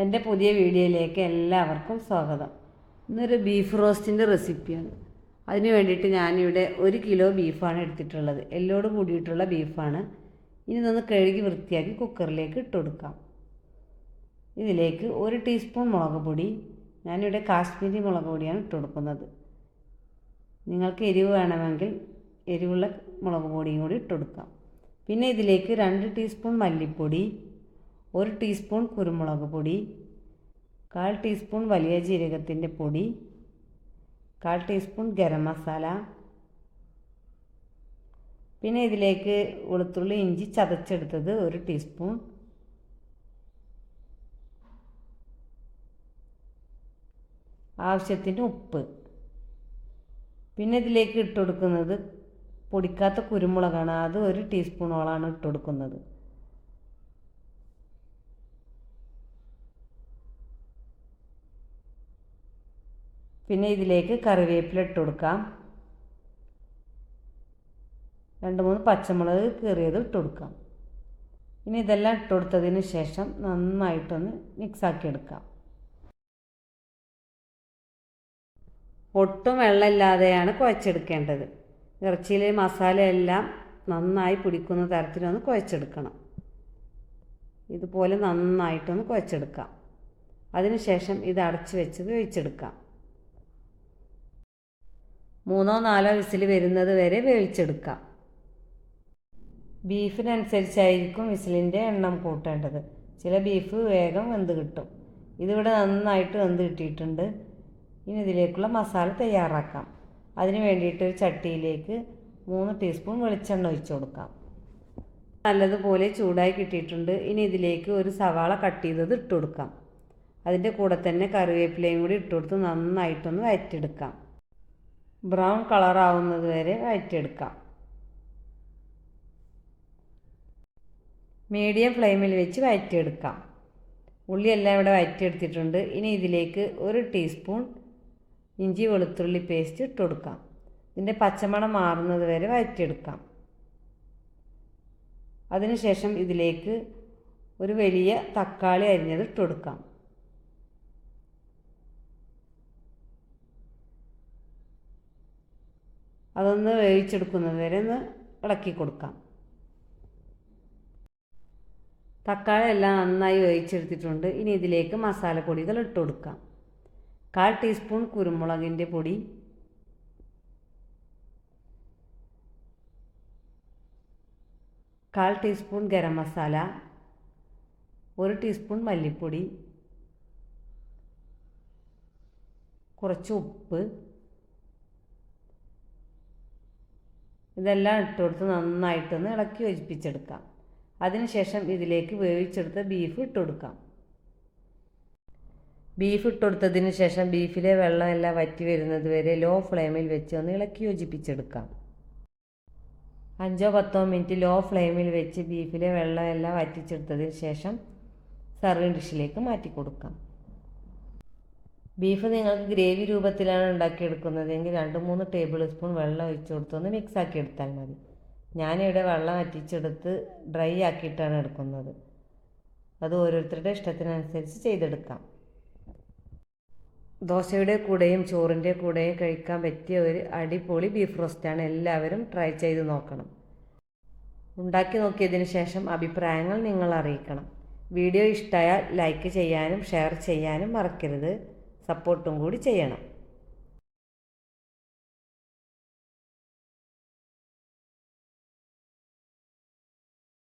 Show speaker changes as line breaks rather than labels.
എന്റെ പുതിയ വീഡിയോയിലേക്ക് എല്ലാവർക്കും സ്വാഗതം. ഇന്നൊരു ബീഫ് റോസ്റ്റിന്റെ റെസിപ്പിയാണ് അതിന് വേണ്ടിയിട്ട് ഞാനിവിടെ ഒരു കിലോ ബീഫാണ് എടുത്തിട്ടുള്ളത്. എല്ലോട് കൂടിയിട്ടുള്ള ബീഫാണ് ഇനി ഇതൊന്ന് കഴുകി വൃത്തിയാക്കി കുക്കറിലേക്ക് ഇട്ട് കൊടുക്കാം. ഇതിലേക്ക് ഒരു ടീസ്പൂൺ മുളക് പൊടി ഞാനിവിടെ കാശ്മീരി മുളക് പൊടിയാണ് ഇട്ട് കൊടുക്കുന്നത്. നിങ്ങൾക്ക് എരിവ് വേണമെങ്കിൽ എരിവുള്ള മുളക് പൊടിയും കൂടി ഇട്ട് കൊടുക്കാം. പിന്നെ ഇതിലേക്ക് രണ്ട് ടീസ്പൂൺ മല്ലിപ്പൊടി ഒരു ടീസ്പൂൺ കുരുമുളക് പൊടി കാൽ ടീസ്പൂൺ വലിയ ജീരകത്തിന്റെ പൊടി കാൽ ടീസ്പൂൺ ഗരം മസാല പിന്നെ ഇതിലേക്ക് വെളുത്തുള്ളി ഇഞ്ചി ചതച്ചെടുത്തത് ഒരു ടീസ്പൂൺ ആവശ്യത്തിന് ഉപ്പ്. പിന്നെ ഇതിലേക്ക് ഇട്ടുകൊടുക്കുന്നത് പൊടിക്കാത്ത കുരുമുളകാണ്. അത് ഒരു ടീസ്പൂണോളാണ് ഇട്ട് കൊടുക്കുന്നത്. പിന്നെ ഇതിലേക്ക് കറിവേപ്പില ഇട്ട് കൊടുക്കാം. രണ്ട് മൂന്ന് പച്ചമുളക് കീറിയത് ഇട്ട് കൊടുക്കാം. ഇനി ഇതെല്ലാം ഇട്ട് കൊടുത്തതിന് ശേഷം നന്നായിട്ടൊന്ന് മിക്സാക്കി എടുക്കാം. ഒട്ടും വെള്ളമില്ലാതെയാണ് കുഴച്ചെടുക്കേണ്ടത്. ഇറച്ചിയിലെ മസാലയെല്ലാം നന്നായി പിടിക്കുന്ന തരത്തിലൊന്ന് കുഴച്ചെടുക്കണം. ഇതുപോലെ നന്നായിട്ടൊന്ന് കുഴച്ചെടുക്കാം. അതിനുശേഷം ഇത് അടച്ച് വെച്ച് വേവിച്ചെടുക്കാം മൂന്നോ നാലോ വിസിൽ വരുന്നത് വരെ വേവിച്ചെടുക്കാം. ബീഫിനനുസരിച്ചായിരിക്കും വിസിലിന്റെ എണ്ണം കൂട്ടേണ്ടത്. ചില ബീഫ് വേഗം വെന്ത് കിട്ടും. ഇതിവിടെ നന്നായിട്ട് വെന്ത് കിട്ടിയിട്ടുണ്ട്. ഇനി ഇതിലേക്കുള്ള മസാല തയ്യാറാക്കാം. അതിന് വേണ്ടിയിട്ട് ഒരു ചട്ടിയിലേക്ക് മൂന്ന് ടീസ്പൂൺ വെളിച്ചെണ്ണ ഒഴിച്ചു കൊടുക്കാം. നല്ലതുപോലെ ചൂടായി കിട്ടിയിട്ടുണ്ട്. ഇനി ഇതിലേക്ക് ഒരു സവാള കട്ട് ചെയ്തത് ഇട്ട് കൊടുക്കാം. അതിന്റെ കൂടെ തന്നെ കറിവേപ്പിലയും കൂടി ഇട്ട് കൊടുത്ത് നന്നായിട്ടൊന്ന് വഴറ്റിയെടുക്കാം ബ്രൗൺ കളറാവുന്നത് വരെ വഴറ്റിയെടുക്കാം മീഡിയം ഫ്ലെയിമിൽ വെച്ച് വഴറ്റിയെടുക്കാം ഉള്ളിയെല്ലാം ഇവിടെ വഴറ്റിയെടുത്തിട്ടുണ്ട് ഇനി ഇതിലേക്ക് ഒരു ടീസ്പൂൺ ഇഞ്ചി വെളുത്തുള്ളി പേസ്റ്റ് ഇട്ട് കൊടുക്കാം. ഇതിന്റെ പച്ചമണം മാറുന്നത് വരെ വഴറ്റിയെടുക്കാം അതിനുശേഷം ഇതിലേക്ക് ഒരു വലിയ തക്കാളി അരിഞ്ഞത് ഇട്ട് കൊടുക്കാം. അതൊന്ന് വേവിച്ചെടുക്കുന്നത് വരെ ഒന്ന് ഇളക്കി കൊടുക്കാം. തക്കാളി എല്ലാം നന്നായി വേവിച്ചെടുത്തിട്ടുണ്ട്. ഇനി ഇതിലേക്ക് മസാലപ്പൊടികൾ ഇട്ട് കൊടുക്കാം. കാൽ ടീസ്പൂൺ കുരുമുളകിന്റെ പൊടി. കാൽ ടീസ്പൂൺ ഗരം മസാല. ഒരു ടീസ്പൂൺ മല്ലിപ്പൊടി. കുറച്ച് ഉപ്പ്. ഇതെല്ലാം ഇട്ട് കൊടുത്ത് നന്നായിട്ടൊന്ന് ഇളക്കി യോജിപ്പിച്ചെടുക്കാം. അതിനുശേഷം ഇതിലേക്ക് വേവിച്ചെടുത്ത ബീഫ് ഇട്ട് കൊടുക്കാം ബീഫ് ഇട്ട് കൊടുത്തതിന് ശേഷം ബീഫിലെ വെള്ളമെല്ലാം വറ്റി വരുന്നത് വരെ ലോ ഫ്ലെയിമിൽ വെച്ച് ഒന്ന് ഇളക്കി യോജിപ്പിച്ചെടുക്കാം. അഞ്ചോ പത്തോ മിനിറ്റ് ലോ ഫ്ലെയിമിൽ വെച്ച് ബീഫിലെ വെള്ളമെല്ലാം വറ്റിച്ചെടുത്തതിന് ശേഷം സർവിങ് ഡിഷിലേക്ക് മാറ്റി കൊടുക്കാം ബീഫ് നിങ്ങൾക്ക് ഗ്രേവി രൂപത്തിലാണ് ഉണ്ടാക്കിയെടുക്കുന്നതെങ്കിൽ രണ്ട് മൂന്ന് ടേബിൾ സ്പൂൺ വെള്ളം ഒഴിച്ച് കൊടുത്തൊന്ന് മിക്സ് ആക്കി എടുത്താൽ മതി. ഞാനിവിടെ വെള്ളം വറ്റിച്ചെടുത്ത് ഡ്രൈ ആക്കിയിട്ടാണ് എടുക്കുന്നത്. അത് ഓരോരുത്തരുടെ ഇഷ്ടത്തിനനുസരിച്ച് ചെയ്തെടുക്കാം. ദോശയുടെ കൂടെയും ചോറിന്റെ കൂടെയും കഴിക്കാൻ പറ്റിയ ഒരു അടിപൊളി ബീഫ് റോസ്റ്റാണ് എല്ലാവരും ട്രൈ ചെയ്ത് നോക്കണം. ഉണ്ടാക്കി നോക്കിയതിന് ശേഷം അഭിപ്രായങ്ങൾ നിങ്ങൾ അറിയിക്കണം. വീഡിയോ ഇഷ്ടമായാൽ ലൈക്ക് ചെയ്യാനും ഷെയർ ചെയ്യാനും മറക്കരുത്. സപ്പോർട്ടും കൂടി ചെയ്യണം.